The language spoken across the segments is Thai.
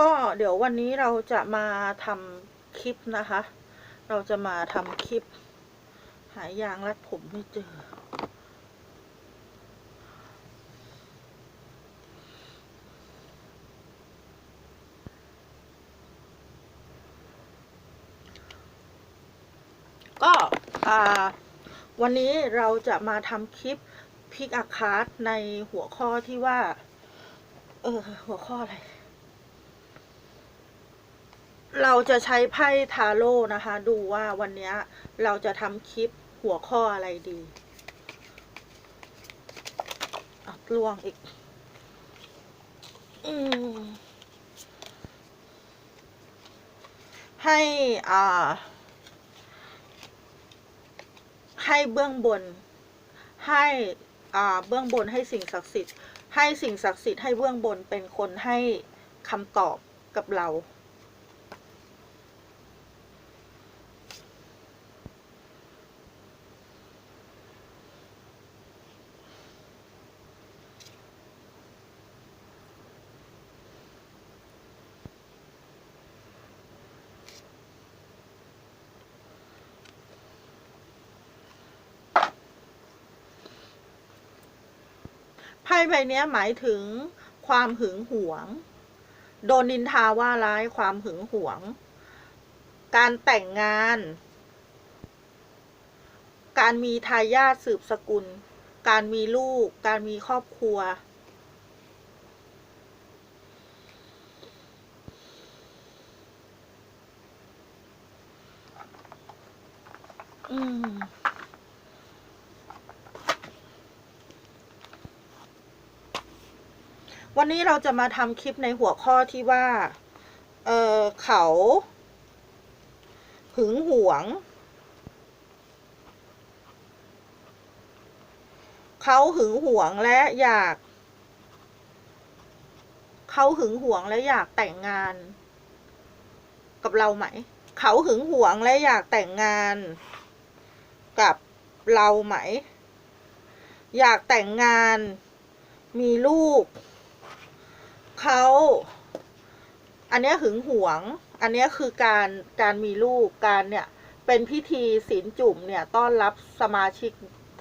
ก็เดี๋ยววันนี้เราจะมาทำคลิปนะคะ เราจะมาทำคลิป หายางรัดผมไม่เจอ ก็วันนี้เราจะมาทำคลิปพิกอาคาร์ดในหัวข้อที่ว่า เออ หัวข้ออะไร เราจะใช้ไพ่ทาโร่นะคะ ดูว่าวันนี้เราจะทำคลิปหัวข้ออะไรดีอะลวงอีก อืมให้อ่า ให้เบื้องบน ให้อ่าเบื้องบนให้สิ่งศักดิ์สิทธิ์ ให้สิ่งศักดิ์สิทธิ์ให้เบื้องบนเป็นคนให้คำตอบกับเรา ใบเนี้ยหมายถึงความหึงหวง โดนนินทาว่าร้ายความหึงหวง การแต่งงาน การมีทายาทสืบสกุล การมีลูก การมีครอบครัวอืม วันนี้เราจะมาทำคลิปในหัวข้อที่ว่า เออเขา หึงหวง เขาหึงหวงและอยาก เขาหึงหวงและอยากแต่งงาน กับเราไหม เขาหึงหวงและอยากแต่งงาน กับเราไหม อยากแต่งงาน มีลูก เขา อันนี้หึงหวง อันนี้คือการการมีลูกการเนี่ย เป็นพิธีศีลจุ่มเนี่ยต้อนรับสมาชิก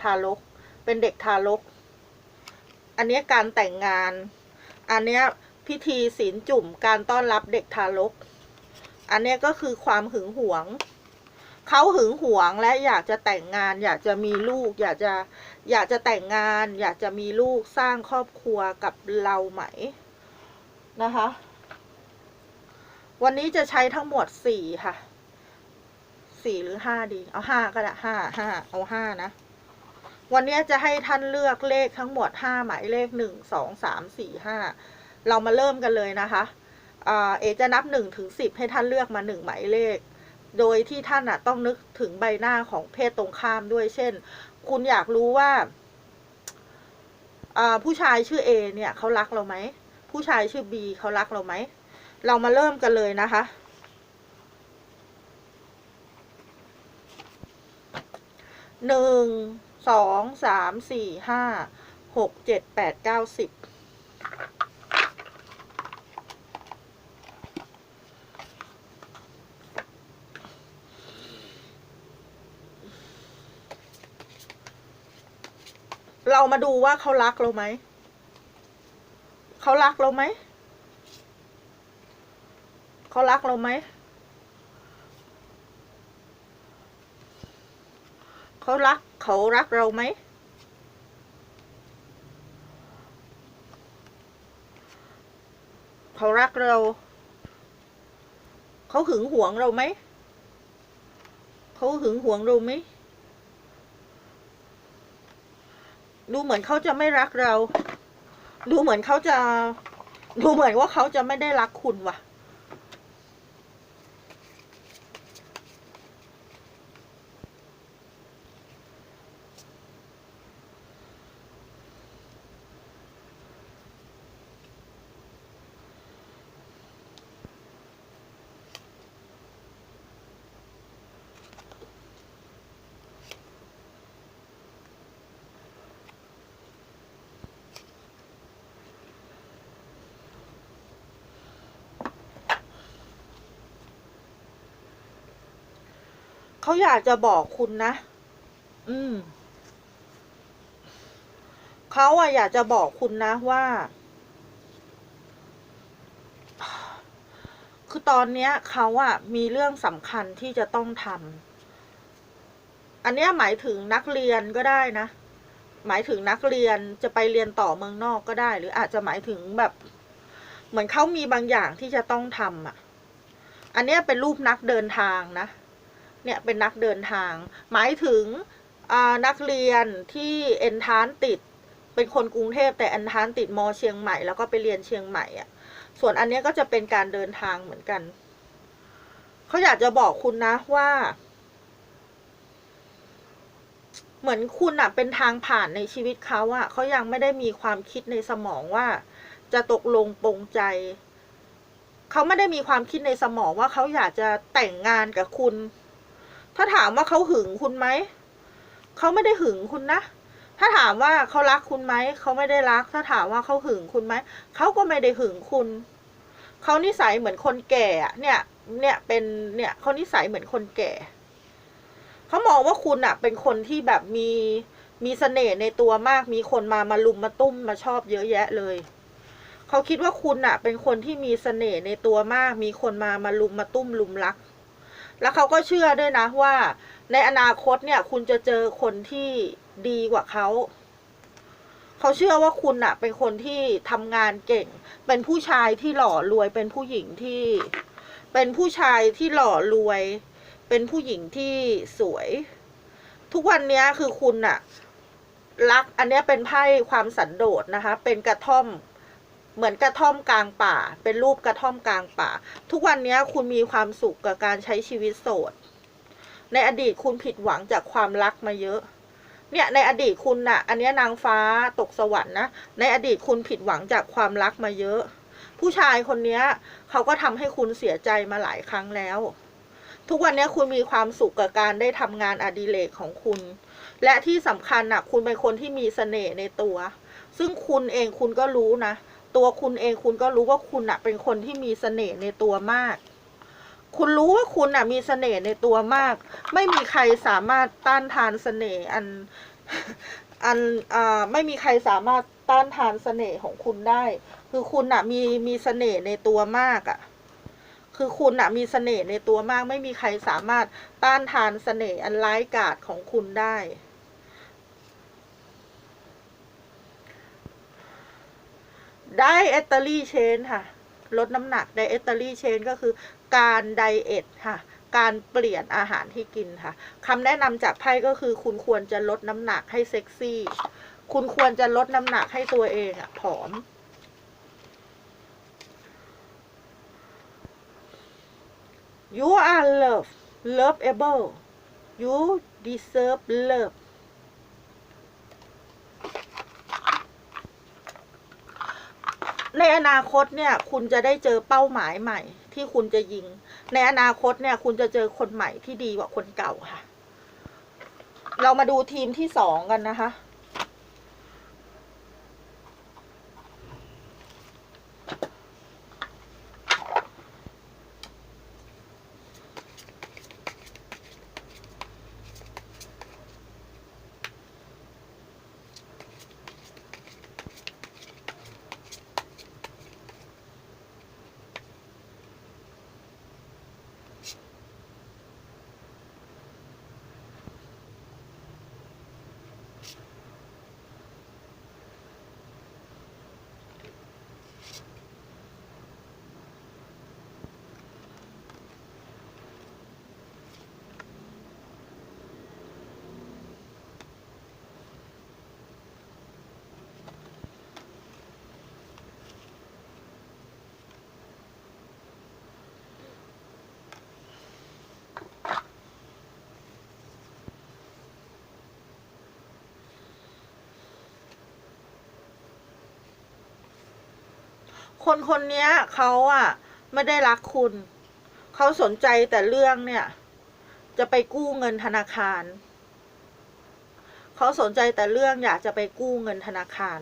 ทารก เป็นเด็กทารก อันนี้การแต่งงาน อันนี้พิธีศีลจุ่มการต้อนรับเด็กทารก อันนี้ก็คือความหึงหวงเขาหึงหวงและอยากจะแต่งงาน อยากจะมีลูก อยากจะอยากจะแต่งงาน อยากจะมีลูกสร้างครอบครัวกับเราไหม นะคะ วันนี้จะใช้ทั้งหมดสี่ค่ะสี่หรือห้าดี เอาห้าก็ได้ห้าห้าเอาห้านะ วันนี้จะให้ท่านเลือกเลขทั้งหมดห้าหมายเลขหนึ่งสองสามสี่ห้าเรามาเริ่มกันเลยนะคะอเอจะนับหนึ่งถึงสิบให้ท่านเลือกมาหนึ่งหมายเลข โดยที่ท่านอะต้องนึกถึงใบหน้าของเพศตรงข้ามด้วย เช่น คุณอยากรู้ว่าผู้ชายชื่อเอเนี่ยเขารักเราไหม ผู้ชายชื่อบีเขารักเราไหม เรามาเริ่มกันเลยนะคะ หนึ่ง สอง สาม สี่ ห้า หก เจ็ด แปด เก้าสิบ เรามาดูว่าเขารักเราไหม เขารักเราไหม เขารักเราไหม เขารักเขารักเราไหม เขารักเรา เขาหึงหวงเราไหม เขาหึงหวงเราไหม ดูเหมือนเขาจะไม่รักเรา ดูเหมือนเขาจะ ดูเหมือนว่าเขาจะไม่ได้รักคุณว่ะ เขาอยากจะบอกคุณนะ อืม เขาอะอยากจะบอกคุณนะว่า คือตอนเนี้ยเขาอะมีเรื่องสำคัญที่จะต้องทำ อันเนี้ยหมายถึงนักเรียนก็ได้นะ หมายถึงนักเรียนจะไปเรียนต่อเมืองนอกก็ได้ หรืออาจจะหมายถึงแบบ เหมือนเขามีบางอย่างที่จะต้องทำอะอันเนี้ยเป็นรูปนักเดินทางนะ เนี่ยเป็นนักเดินทาง หมายถึงนักเรียนที่เอนทานติด เป็นคนกรุงเทพแต่เอนทานติดมอเชียงใหม่แล้วก็ไปเรียนเชียงใหม่อะ่ะส่วนอันเนี้ยก็จะเป็นการเดินทางเหมือนกัน เขาอยากจะบอกคุณนะว่า เหมือนคุณอะเป็นทางผ่านในชีวิตเขาอะเขายังไม่ได้มีความคิดในสมองว่า จะตกลงปรงใจ เขาไม่ได้มีความคิดในสมองว่าเขาอยากจะแต่งงานกับคุณ ถ้าถามว่าเขาหึงคุณไหม เขาไม่ได้หึงคุณนะ ถ้าถามว่าเขารักคุณไหม เขาไม่ได้รัก ถ้าถามว่าเขาหึงคุณไหม เขาก็ไม่ได้หึงคุณ เขานิสัยเหมือนคนแก่เนี่ย เนี่ยเป็น เนี่ยเขานิสัยเหมือนคนแก่ เขามองว่าคุณอะเป็นคนที่แบบมี มีเสน่ห์ในตัวมาก มีคนมามาลุมมาตุ้มมาชอบเยอะแยะเลยเขาคิดว่าคุณอะเป็นคนที่มีเสน่ห์ในตัวมาก มีคนมามาลุมมาตุ้มลุมรัก แล้วเขาก็เชื่อด้วยนะว่า ในอนาคตเนี่ย คุณจะเจอคนที่ดีกว่าเขา เขาเชื่อว่าคุณอะเป็นคนที่ทำงานเก่ง เป็นผู้ชายที่หล่อรวย เป็นผู้หญิงที่ เป็นผู้ชายที่หล่อรวย เป็นผู้หญิงที่สวย ทุกวันนี้คือคุณอะรักอันนี้เป็นไพ่ความสันโดษนะคะ เป็นกระท่อม เหมือนกระท่อมกลางป่า เป็นรูปกระท่อมกลางป่า ทุกวันนี้คุณมีความสุขกับการใช้ชีวิตโสด ในอดีตคุณผิดหวังจากความรักมาเยอะ เนี่ยในอดีตคุณน่ะ อันนี้นางฟ้าตกสวรรค์นะ ในอดีตคุณผิดหวังจากความรักมาเยอะ ผู้ชายคนเนี้ยเขาก็ทำให้คุณเสียใจมาหลายครั้งแล้ว ทุกวันนี้คุณมีความสุขกับการได้ทำงานอดิเรกของคุณ และที่สำคัญน่ะ คุณเป็นคนที่มีเสน่ห์ในตัว ซึ่งคุณเองคุณก็รู้นะ ตัวคุณเองคุณก็รู้ว่าคุณน่ะเป็นคนที่มีเสน่ห์ในตัวมาก คุณรู้ว่าคุณน่ะมีเสน่ห์ในตัวมาก ไม่มีใครสามารถต้านทานเสน่ห์อันอันอ่าไม่มีใครสามารถต้านทานเสน่ห์ของคุณได้ คือคุณน่ะมีมีเสน่ห์ในตัวมากอะ่ะคือคุณน่ะมีเสน่ห์ในตัวมาก ไม่มีใครสามารถต้านทานเสน่ห์อันร้ายกาจของคุณได้ ได้เอตเตอรี่เชนค่ะ ลดน้ำหนักไดเอตเตอรี่เชนก็คือการไดเอทค่ะ การเปลี่ยนอาหารที่กินค่ะคำแนะนำจากไพ่ก็คือคุณควรจะลดน้ำหนักให้เซ็กซี่ คุณควรจะลดน้ำหนักให้ตัวเองอะผอม you are loved loveable you deserve love ในอนาคตเนี่ยคุณจะได้เจอเป้าหมายใหม่ ที่คุณจะยิง ในอนาคตเนี่ย คุณจะเจอคนใหม่ที่ดีกว่าคนเก่าค่ะ เรามาดูทีมที่สองกันนะคะ คนคนนี้เขาอะไม่ได้รักคุณ เขาสนใจแต่เรื่องเนี่ย จะไปกู้เงินธนาคาร เขาสนใจแต่เรื่องอยากจะไปกู้เงินธนาคาร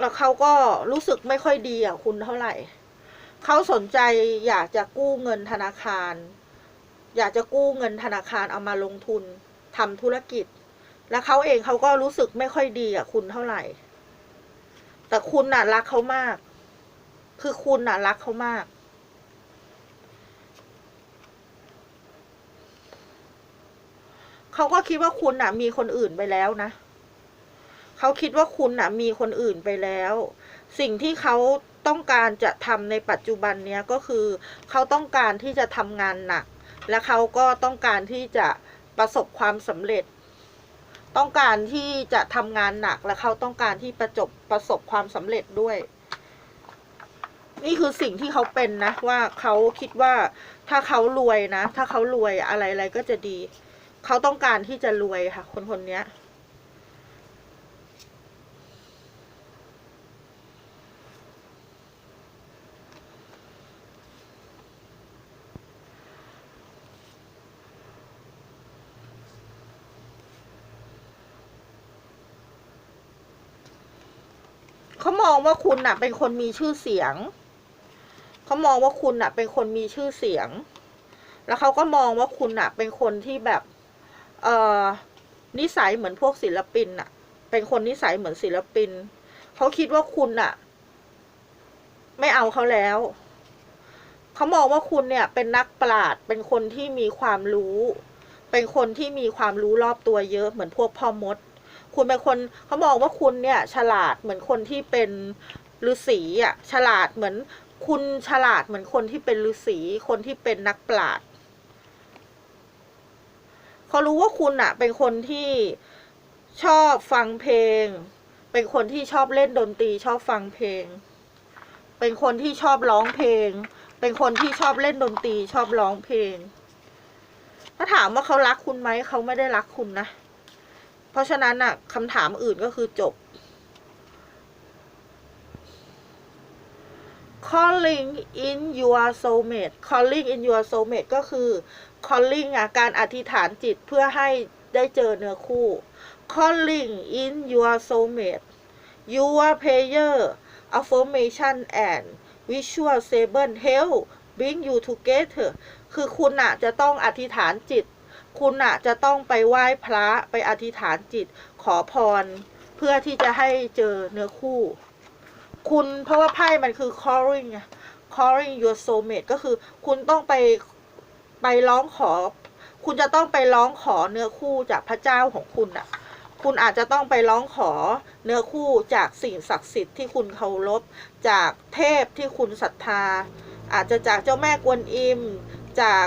แล้วเขาก็รู้สึกไม่ค่อยดีอะคุณเท่าไหร่ เขาสนใจอยากจะกู้เงินธนาคาร อยากจะกู้เงินธนาคารเอามาลงทุนทำธุรกิจ แล้วเขาเองเขาก็รู้สึกไม่ค่อยดีกับคุณเท่าไหร่ แต่คุณน่ะรักเขามาก คือคุณน่ะรักเขามาก เขาก็คิดว่าคุณน่ะ มีคนอื่นไปแล้วนะ เขาคิดว่าคุณน่ะ มีคนอื่นไปแล้ว สิ่งที่เขาต้องการจะทำในปัจจุบันเนี้ยก็คือ เขาต้องการที่จะทำงานหนัก และเขาก็ต้องการที่จะประสบความสำเร็จ ต้องการที่จะทำงานหนักและเขาต้องการที่ประจบประสบความสำเร็จด้วย นี่คือสิ่งที่เขาเป็นนะ ว่าเขาคิดว่าถ้าเขารวยนะ ถ้าเขารวยอะไรอะไรก็จะดี เขาต้องการที่จะรวยค่ะ คนคนนี้ องว่าคุณน่ะ เป็นคนมีชื่อเสียง เขามองว่าคุณน่ะ เป็นคนมีชื่อเสียง แล้วเขาก็มองว่าคุณน่ะ เป็นคนที่แบบ เอ่อ นิสัยเหมือนพวกศิลปินน่ะ เป็นคนนิสัยเหมือนศิลปิน เขาคิดว่าคุณน่ะ ไม่เอาเขาแล้ว เขามองว่าคุณเนี่ย เป็นนักปราชญ์เป็นคนที่มีความรู้ เป็นคนที่มีความรู้รอบตัวเยอะเหมือนพวกพ่อมด คุณเป็นคนเขามองว่าคุณเนี่ยฉลาดเหมือนคนที่เป็นฤาษีอะฉลาดเหมือนคุณฉลาดเหมือนคนที่เป็นฤาษีคนที่เป็นนักปราชญ์เขารู้ว่าคุณอะเป็นคนที่ชอบฟังเพลง เป็นคนที่ชอบเล่นดนตรี ชอบฟังเพลง เป็นคนที่ชอบร้องเพลง เป็นคนที่ชอบเล่นดนตรี ชอบร้องเพลง ถ้าถามว่าเขารักคุณไหมเขาไม่ได้รักคุณนะ เพราะฉะนั้นน่ะคำถามอื่นก็คือจบ calling in your soulmate calling in your soulmate ก็คือ calling อะการอธิษฐานจิตเพื่อให้ได้เจอเนื้อคู่ calling in your soulmate your prayer affirmation and visual seven help bring you together คือคุณอะจะต้องอธิษฐานจิต คุณอะจะต้องไปไหว้พระไปอธิษฐานจิตขอพร เพื่อที่จะให้เจอเนื้อคู่ คุณเพราะว่าไพ่มันคือ calling calling your soulmate ก็คือคุณต้องไปไปร้องขอ คุณจะต้องไปร้องขอเนื้อคู่จากพระเจ้าของคุณอะคุณอาจจะต้องไปร้องขอเนื้อคู่จากสิ่งศักดิ์สิทธิ์ที่คุณเคารพ จากเทพที่คุณศรัทธา อาจจะจากเจ้าแม่กวนอิม จาก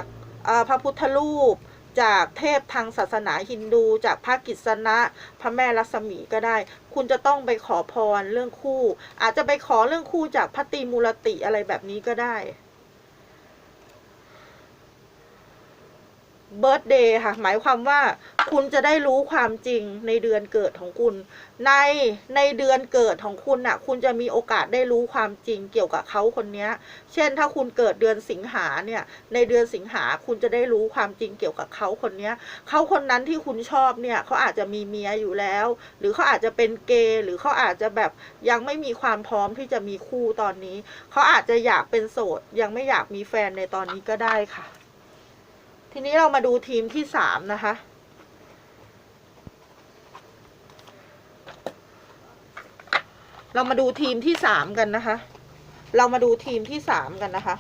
พระพุทธรูป จากเทพทางศาสนาฮินดู จากพระกิษณะพระแม่ลักษมีก็ได้ คุณจะต้องไปขอพรเรื่องคู่ อาจจะไปขอเรื่องคู่จากพระตีมูลติอะไรแบบนี้ก็ได้ เบิร์ d เดย์ค่ะหมายความว่าคุณจะได้รู้ความจริงในเดือนเกิดของคุณ ในในเดือนเกิดของคุณน่ะ คุณจะมีโอกาสได้รู้ความจริงเกี่ยวกับเขาคนเนี้ยเช่น ถ้าคุณเกิดเดือนสิงหาเนี่ย ในเดือนสิงหาคุณจะได้รู้ความจริงเกี่ยวกับเขาคนเนี้ยเขาคนนั้นที่คุณชอบเนี่ยเขาอาจจะมีเมียอยู่แล้ว หรือเขาอาจจะเป็นเกย์หรือเขาอาจจะแบบยังไม่มีความพร้อมที่จะมีคู่ตอนนี้เขาอาจจะอยากเป็นโสด ยังไม่อยากมีแฟนในตอนนี้ก็ได้ค่ะ ทีนี้เรามาดูทีมที่สามนะคะ เรามาดูทีมที่สามกันนะคะ เรามาดูทีมที่สามกันนะคะ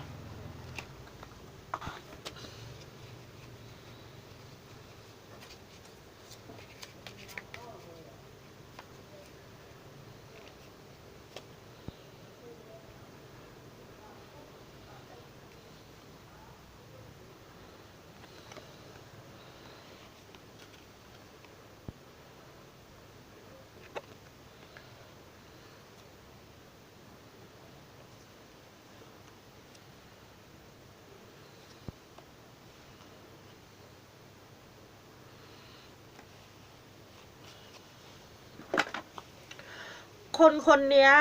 คนคนนี้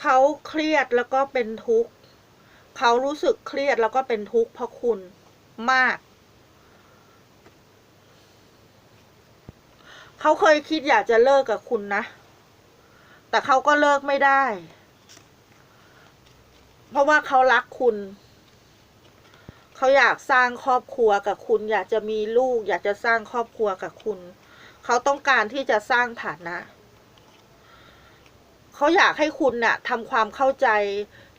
เขาเครียดแล้วก็เป็นทุกข์เขารู้สึกเครียดแล้วก็เป็นทุกข์เพราะคุณมาก เขาเคยคิดอยากจะเลิกกับคุณนะ แต่เขาก็เลิกไม่ได้ เพราะว่าเขารักคุณ เขาอยากสร้างครอบครัวกับคุณ อยากจะมีลูก อยากจะสร้างครอบครัวกับคุณ เขาต้องการที่จะสร้างฐานะ เขาอยากให้คุณน่ะทำความเข้าใจ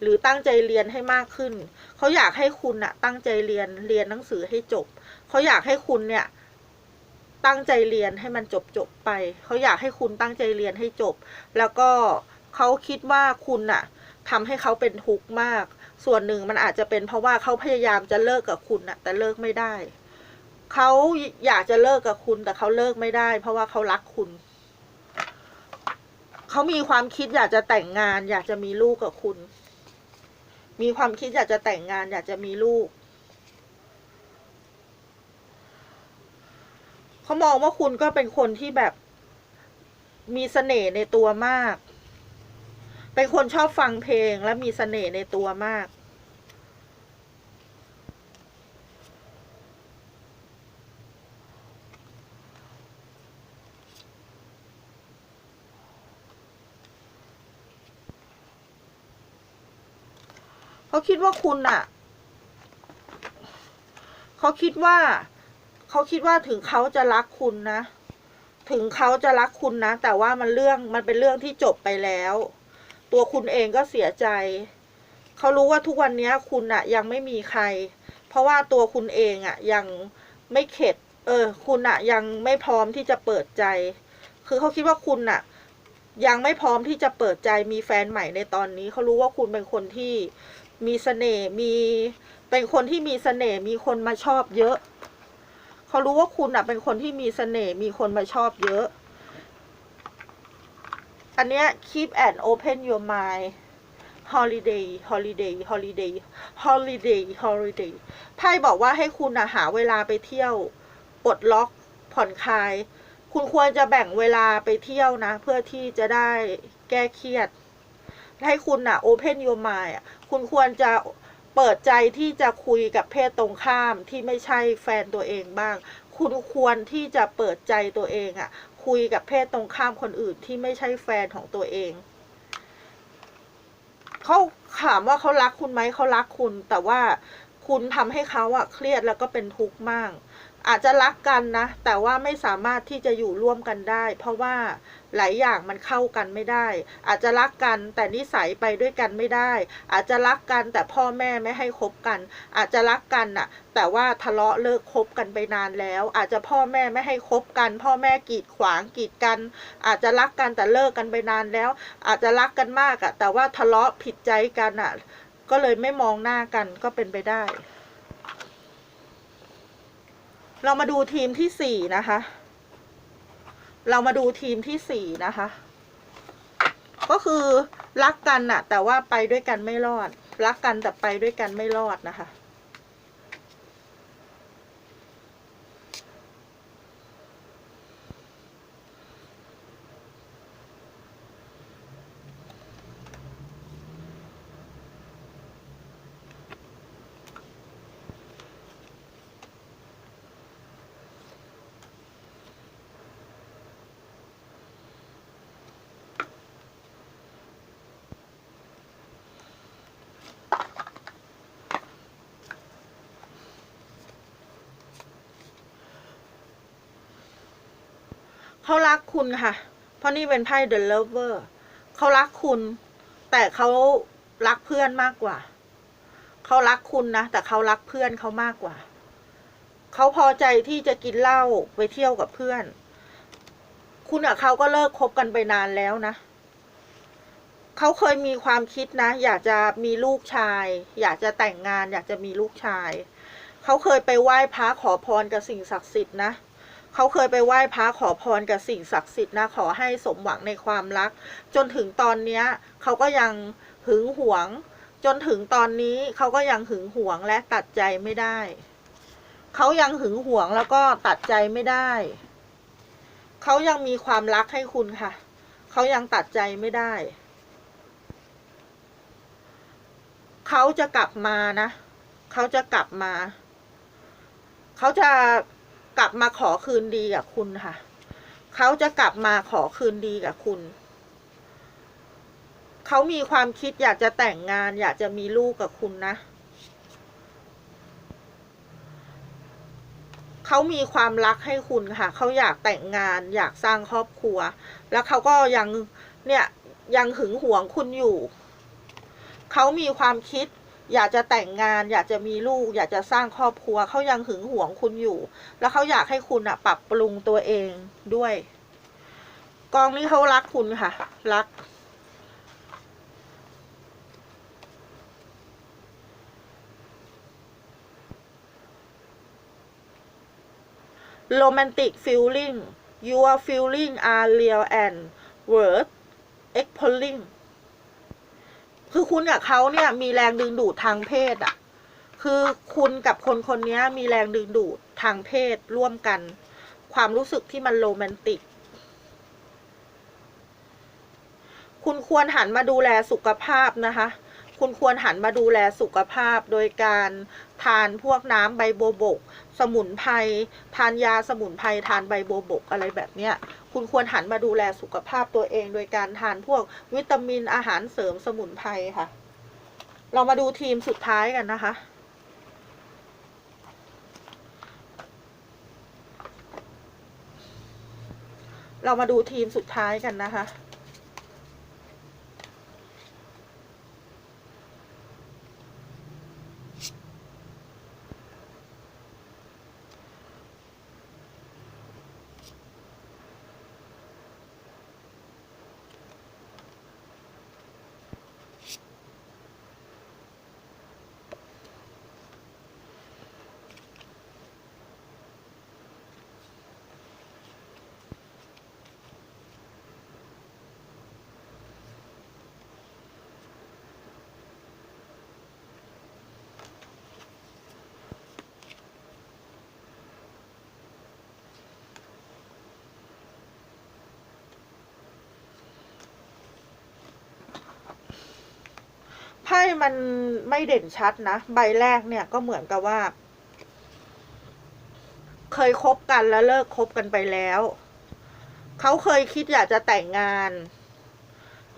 หรือตั้งใจเรียนให้มากขึ้น เขาอยากให้คุณน่ะ ตั้งใจเรียนเรียนหนังสือให้จบ เขาอยากให้คุณเนี่ย ตั้งใจเรียนให้มันจบจบไป เขาอยากให้คุณตั้งใจเรียนให้จบ แล้วก็เขาคิดว่าคุณน่ะทำให้เขาเป็นทุกข์มาก ส่วนหนึ่งมันอาจจะเป็นเพราะว่าเขาพยายามจะเลิกกับคุณน่ะ แต่เลิกไม่ได้ เขาอยากจะเลิกกับคุณแต่เขาเลิกไม่ได้ เพราะว่าเขารักคุณ เขามีความคิดอยากจะแต่งงาน อยากจะมีลูกกับคุณ มีความคิดอยากจะแต่งงาน อยากจะมีลูก เขามองว่าคุณก็เป็นคนที่แบบ มีเสน่ห์ในตัวมาก เป็นคนชอบฟังเพลงและมีเสน่ห์ในตัวมาก คิดว่าคุณอะเขาคิดว่า เขาคิดว่าถึงเขาจะรักคุณนะ ถึงเขาจะรักคุณนะ แต่ว่ามันเรื่องมันเป็นเรื่องที่จบไปแล้ว ตัวคุณเองก็เสียใจ เขารู้ว่าทุกวันนี้คุณอะยังไม่มีใคร เพราะว่าตัวคุณเองอะยังไม่เข็ด เออ คุณอะยังไม่พร้อมที่จะเปิดใจ คือเขาคิดว่าคุณอะยังไม่พร้อมที่จะเปิดใจมีแฟนใหม่ในตอนนี้ เขารู้ว่าคุณเป็นคนที่ มีเสน่ห์มีเป็นคนที่มีเสน่ห์มีคนมาชอบเยอะ เขารู้ว่าคุณอะ เป็นคนที่มีเสน่ห์มีคนมาชอบเยอะ อันเนี้ย keep and open your mind holiday holiday holiday holiday holiday ไพ่บอกว่าให้คุณอะหาเวลาไปเที่ยวปลดล็อกผ่อนคลาย คุณควรจะแบ่งเวลาไปเที่ยวนะ เพื่อที่จะได้แก้เครียด ให้คุณอะ open your mind คุณควรจะเปิดใจที่จะคุยกับเพศตรงข้ามที่ไม่ใช่แฟนตัวเองบ้าง คุณควรที่จะเปิดใจตัวเองอะคุยกับเพศตรงข้ามคนอื่นที่ไม่ใช่แฟนของตัวเองเขาถามว่าเขารักคุณไหมเขารักคุณ แต่ว่าคุณทำให้เขาอะเครียดแล้วก็เป็นทุกข์มาก อาจจะรักกันนะ แต่ว่าไม่สามารถที่จะอยู่ร่วมกันได้ เพราะว่าหลายอย่างมันเข้ากันไม่ได้ อาจจะรักกันแต่นิสัยไปด้วยกันไม่ได้ อาจจะรักกันแต่พ่อแม่ไม่ให้คบกัน อาจจะรักกันน่ะ แต่ว่าทะเลาะเลิกคบกันไปนานแล้ว อาจจะพ่อแม่ไม่ให้คบกัน พ่อแม่กีดขวางกีดกัน อาจจะรักกันแต่เลิกกันไปนานแล้ว อาจจะรักกันมากอะแต่ว่าทะเลาะผิดใจกันอะก็เลยไม่มองหน้ากันก็เป็นไปได้ เรามาดูทีมที่สี่นะคะ เรามาดูทีมที่สี่นะคะ ก็คือรักกันน่ะแต่ว่าไปด้วยกันไม่รอด รักกันแต่ไปด้วยกันไม่รอดนะคะ เขารักคุณค่ะ เพราะนี่เป็นไพ่ The Lover เขารักคุณ แต่เขารักเพื่อนมากกว่า เขารักคุณนะ แต่เขารักเพื่อนเขามากกว่า เขาพอใจที่จะกินเหล้าไปเที่ยวกับเพื่อน คุณกับเขาก็เลิกคบกันไปนานแล้วนะ เขาเคยมีความคิดนะ อยากจะมีลูกชาย อยากจะแต่งงาน อยากจะมีลูกชาย เขาเคยไปไหว้พระขอพรกับสิ่งศักดิ์สิทธิ์นะเเขาเคยไปไหว้พระขอพรกับสิ่งศักดิ์สิทธิ์นะขอให้สมหวังในความรัก จนถึงตอนเนี้ยเขาก็ยังหึงหวง จนถึงตอนนี้เขาก็ยังหึงหวงและตัดใจไม่ได้ เขายังหึงหวงแล้วก็ตัดใจไม่ได้ เขายังมีความรักให้คุณค่ะ เขายังตัดใจไม่ได้ เขาจะกลับมานะ เขาจะกลับมา เขาจะ กลับมาขอคืนดีกับคุณค่ะ เขาจะกลับมาขอคืนดีกับคุณ เขามีความคิดอยากจะแต่งงาน อยากจะมีลูกกับคุณนะ เขามีความรักให้คุณค่ะ เขาอยากแต่งงาน อยากสร้างครอบครัว แล้วเขาก็ยังเนี่ยยังหึงหวงคุณอยู่ เขามีความคิด อยากจะแต่งงาน อยากจะมีลูก อยากจะสร้างครอบครัวเขายังหึงหวงคุณอยู่ แล้วเขาอยากให้คุณอะปรับปรุงตัวเองด้วย กองนี้เขารักคุณค่ะ รัก romantic feeling your feeling are real and worth exploring คือคุณกับเขาเนี่ย มีแรงดึงดูดทางเพศอะคือคุณกับคนคนนี้มีแรงดึงดูดทางเพศร่วมกัน ความรู้สึกที่มันโรแมนติก คุณควรหันมาดูแลสุขภาพนะคะ คุณควรหันมาดูแลสุขภาพโดยการทานพวกน้ำใบโบบก สมุนไพรทานยาสมุนไพรทานใบโบบกอะไรแบบเนี้ยคุณควรหันมาดูแลสุขภาพตัวเอง โดยการทานพวกวิตามินอาหารเสริมสมุนไพรค่ะ เรามาดูทีมสุดท้ายกันนะคะเรามาดูทีมสุดท้ายกันนะคะ พ่มันไม่เด่นชัดนะ ใบแรกเนี่ยก็เหมือนกับว่า เคยคบกันแล้วเลิกคบกันไปแล้ว เขาเคยคิดอยากจะแต่งงาน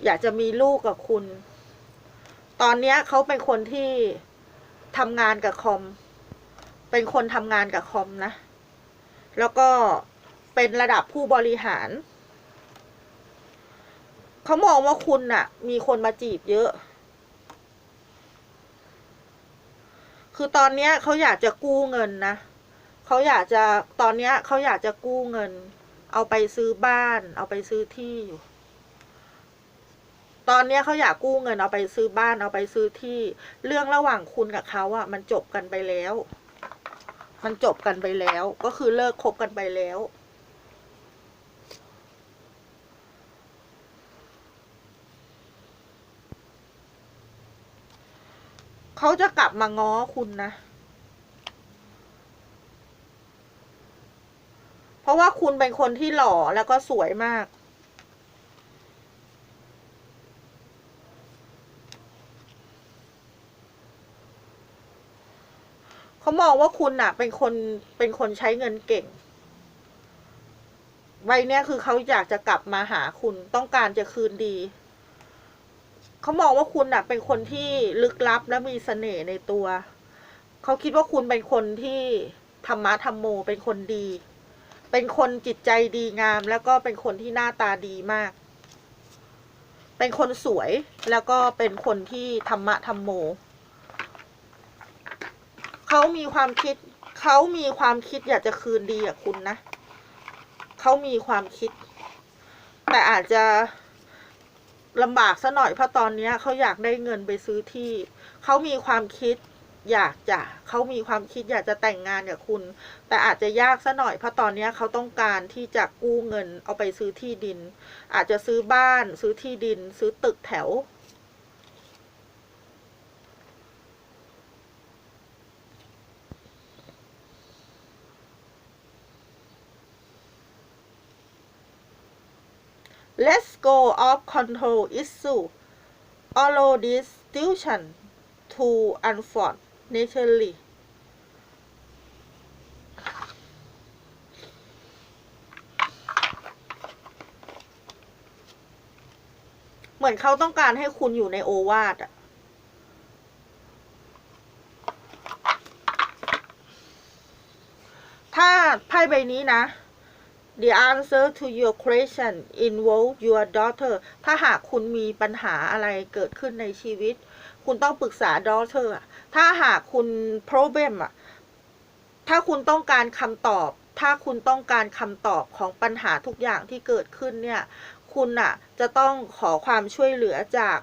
อยากจะมีลูกกับคุณ ตอนนี้เขาเป็นคนที่ทำงานกับคอม เป็นคนทำงานกับคอมนะ แล้วก็เป็นระดับผู้บริหาร เขามองว่าคุณน่ะ มีคนมาจีบเยอะ คือตอนเนี้ยเขาอยากจะกู้เงินนะเขาอยากจะตอนเนี้ยเขาอยากจะกู้เงิน เอาไปซื้อบ้าน เอาไปซื้อที่อยู่ ตอนเนี้ยเขาอยากกู้เงิน เอาไปซื้อบ้านเอาไปซื้อที่ เรื่องระหว่างคุณกับเขาอะมันจบกันไปแล้ว มันจบกันไปแล้ว ก็คือเลิกคบกันไปแล้ว เขาจะกลับมาง้อคุณนะ เพราะว่าคุณเป็นคนที่หล่อแล้วก็สวยมาก เขามองว่าคุณน่ะ เป็นคนเป็นคนใช้เงินเก่งใบเนี้ยคือเขาอยากจะกลับมาหาคุณต้องการจะคืนดี เขามองว่าคุณน่ะเป็นคนที่ลึกลับและมีเสน่ห์ในตัว เขาคิดว่าคุณเป็นคนที่ธรรมะธรรมโมเป็นคนดี เป็นคนจิตใจดีงาม แล้วก็เป็นคนที่หน้าตาดีมาก เป็นคนสวยแล้วก็เป็นคนที่ธรรมะธรรมโม เขามีความคิดเขามีความคิดอยากจะคืนดีกับคุณนะ เขามีความคิด แต่อาจจะ ลำบากซะหน่อยเพราะตอนนี้เขาอยากได้เงินไปซื้อที่ เขามีความคิดอยากจะเขามีความคิดอยากจะแต่งงานกับคุณ แต่อาจจะยากซะหน่อยเพราะตอนนี้เขาต้องการที่จะกู้เงินเอาไปซื้อที่ดิน อาจจะซื้อบ้านซื้อที่ดิน ซื้อตึกแถว Let's go of control issue. Allow this situation to unfold naturally. เหมือนเขาต้องการให้คุณอยู่ในโอวาทอะถ้าไพ่ใบนี้นะ The answer to your question involve your daughter ถ้าหากคุณมีปัญหาอะไรเกิดขึ้นในชีวิต คุณต้องปรึกษา daughter ถ้าหากคุณ problem อะถ้าคุณต้องการคำตอบ ถ้าคุณต้องการคำตอบของปัญหาทุกอย่างที่เกิดขึ้นเนี่ย คุณอะจะต้องขอความช่วยเหลือจาก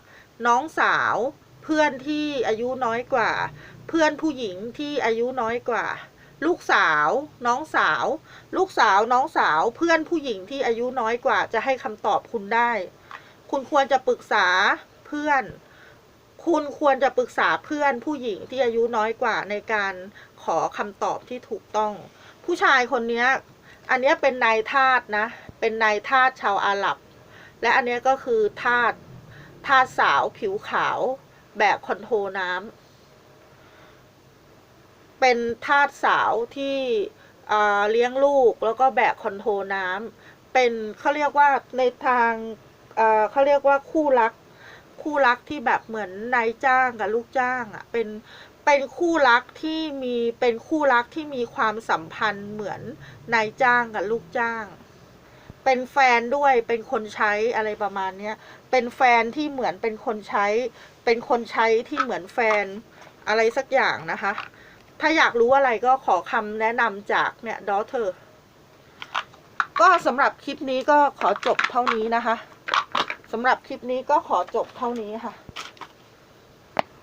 น้องสาวเพื่อนที่อายุน้อยกว่า เพื่อนผู้หญิงที่อายุน้อยกว่า ลูกสาว น้องสาว ลูกสาวน้องสาวเพื่อนผู้หญิงที่อายุน้อยกว่าจะให้คำตอบคุณได้ คุณควรจะปรึกษาเพื่อน คุณควรจะปรึกษาเพื่อนผู้หญิงที่อายุน้อยกว่าในการขอคำตอบที่ถูกต้อง ผู้ชายคนนี้อันนี้เป็นนายทาสนะ เป็นนายทาสชาวอาหรับ และอันนี้ก็คือทาสทาสสาวผิวขาวแบบคอนโทรน้ำ เป็นทาสสาวที่เลี้ยงลูกแล้วก็แบกคอนโทรน้ำเป็นเขาเรียกว่าในทางเอ่อเขาเรียกว่าคู่รัก คู่รักที่แบบเหมือนนายจ้างกับลูกจ้างอะ่ะเป็นเป็นคู่รักที่มีเป็นคู่รักที่มีความสัมพันธ์เหมือนนายจ้างกับลูกจ้าง เป็นแฟนด้วยเป็นคนใช้อะไรประมาณเนี้ยเป็นแฟนที่เหมือนเป็นคนใช้ เป็นคนใช้ที่เหมือนแฟนอะไรสักอย่างนะคะ ถ้าอยากรู้อะไรก็ขอคำแนะนำจากเนี่ยดอเธอ ก็สำหรับคลิปนี้ก็ขอจบเท่านี้นะคะสำหรับคลิปนี้ก็ขอจบเท่านี้ค่ะ